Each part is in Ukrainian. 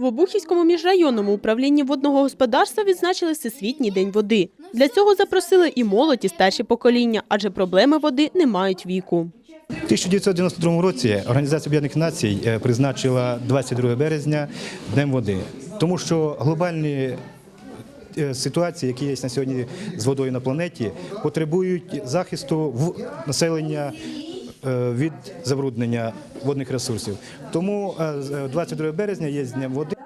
В Обухівському міжрайонному управлінні водного господарства відзначили Всесвітній день води. Для цього запросили і молодь, і старші покоління, адже проблеми води не мають віку. У 1992 році Організація Об'єднаних Націй е, призначила 22 березня Днем води, тому що глобальні е, ситуації, які є на сьогодні з водою на планеті, потребують захисту в населення від забруднення водних ресурсів. Тому е, з- е, 22 березня є Днем води.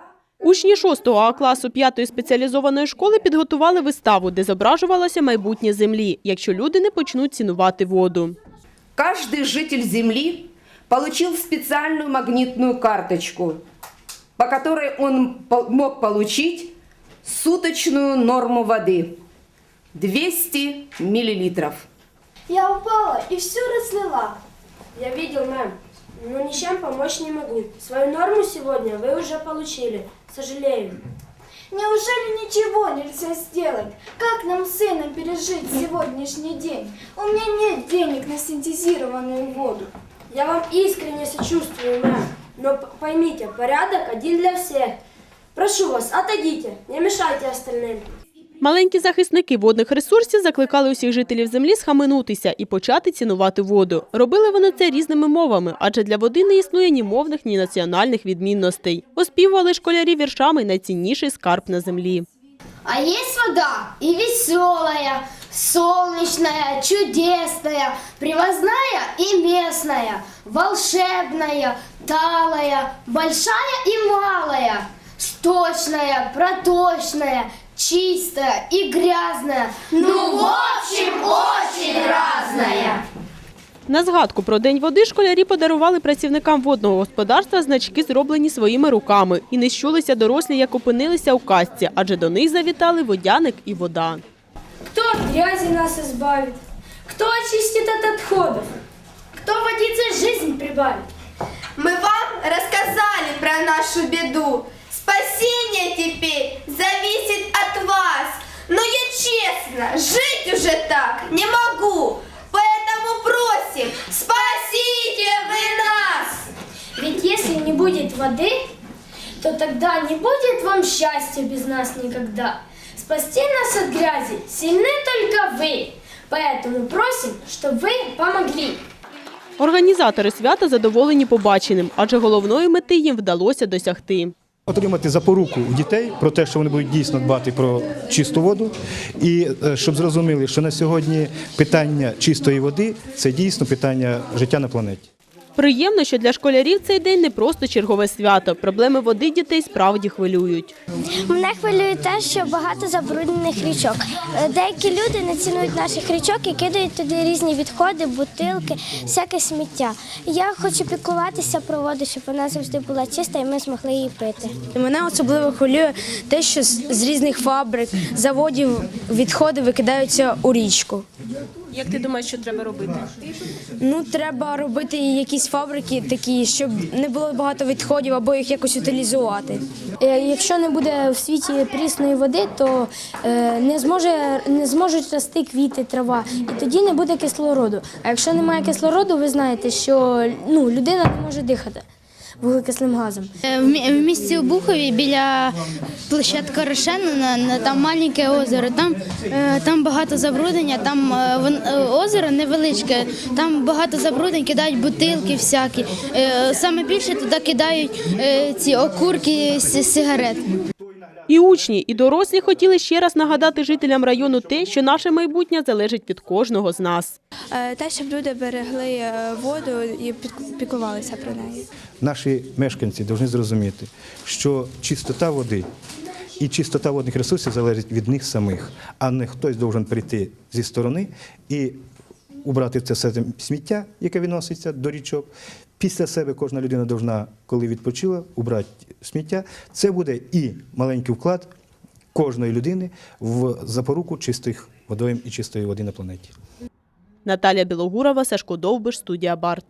Учні 6 А класу 5 спеціалізованої школи підготували виставу, де зображувалося майбутнє землі, якщо люди не почнуть цінувати воду. Каждый житель Земли получил специальную магнитную карточку, по которой он мог получить суточную норму воды – 200 миллилитров. Я упала и все разлила. Я видел, мэм, но ничем помочь не могу. Свою норму сегодня вы уже получили. Сожалею. Неужели ничего нельзя сделать? Как нам с сыном пережить сегодняшний день? У меня нет денег на синтезированную воду. Я вам искренне сочувствую, мэм. Но поймите, порядок один для всех. Прошу вас, отойдите, не мешайте остальным. Маленькі захисники водних ресурсів закликали усіх жителів землі схаменутися і почати цінувати воду. Робили вони це різними мовами, адже для води не існує ні мовних, ні національних відмінностей. Оспівували школярі віршами найцінніший скарб на землі. А есть вода и веселая, солнечная, чудесная, привозная и местная, волшебная, талая, большая и малая, сточная, проточная, чистая и грязная. Ну, в общем, очень разная. На згадку про День води школярі подарували працівникам водного господарства значки, зроблені своїми руками. І не щулися дорослі, як опинилися у казці, адже до них завітали водяник і вода. Кто от грязи нас избавит? Кто очистит от отходов? Кто водицей жизнь прибавит? Мы вам рассказали про нашу беду. Спасение теперь зависит от вас. Но я честно, жить уже так не могу. Поэтому просим, спасите вы нас! Ведь если не будет воды, то тогда не будет вам счастья без нас никогда. Спасти нас от грязи сильны только вы. Поэтому просим, чтобы вы помогли. Організатори свята задоволені побаченим, адже головної мети їм вдалося досягти. Отримати запоруку дітей про те, що вони будуть дійсно дбати про чисту воду, і е, щоб зрозуміли, що на сьогодні питання чистої води це дійсно питання життя на планеті. Приємно, що для школярів цей день не просто чергове свято. Проблеми води дітей справді хвилюють. Мене хвилює те, що багато забруднених річок. Е, Деякі люди не цінують наших річок і кидають туди різні відходи, бутилки, всяке сміття. Я хочу піклуватися про воду, щоб вона завжди була чиста і ми змогли її пити. Мене особливо хвилює те, що з з різних фабрик, заводів відходи викидаються у річку. Як ти думаєш, що треба робити? Ну, треба робити якісь фабрики такі, щоб не було багато відходів або їх якось утилізувати. Е, Якщо не буде в світі прісної води, то е, не зможе не зможуть рости квіти, трава, і тоді не буде кислороду. А якщо немає кислороду, ви знаєте, що ну людина не може дихати вуглекислим газом. Е, В місті Обухові біля площадки Рошенина, там маленьке озеро. Там, е, там багато забруднення, там е, озеро невеличке, там багато забруднень, кидають бутилки всякі. Саме більше туди кидають ці окурки сигарет. І учні, і дорослі хотіли ще раз нагадати жителям району те, що наше майбутнє залежить від кожного з нас. Е, Те, щоб люди берегли е, воду і піклувалися про неї. Наші мешканці повинні зрозуміти, що чистота води і чистота водних ресурсів залежить від них самих, а не хтось повинен прийти зі сторони і убрати це все сміття, яке відноситься до річок. Після себе кожна людина повинна, коли відпочила, убрати сміття. Це буде і маленький вклад кожної людини в запоруку чистих водойм і чистої води на планеті. Наталя Білогурова, Сашко Довбиш, студія Барт.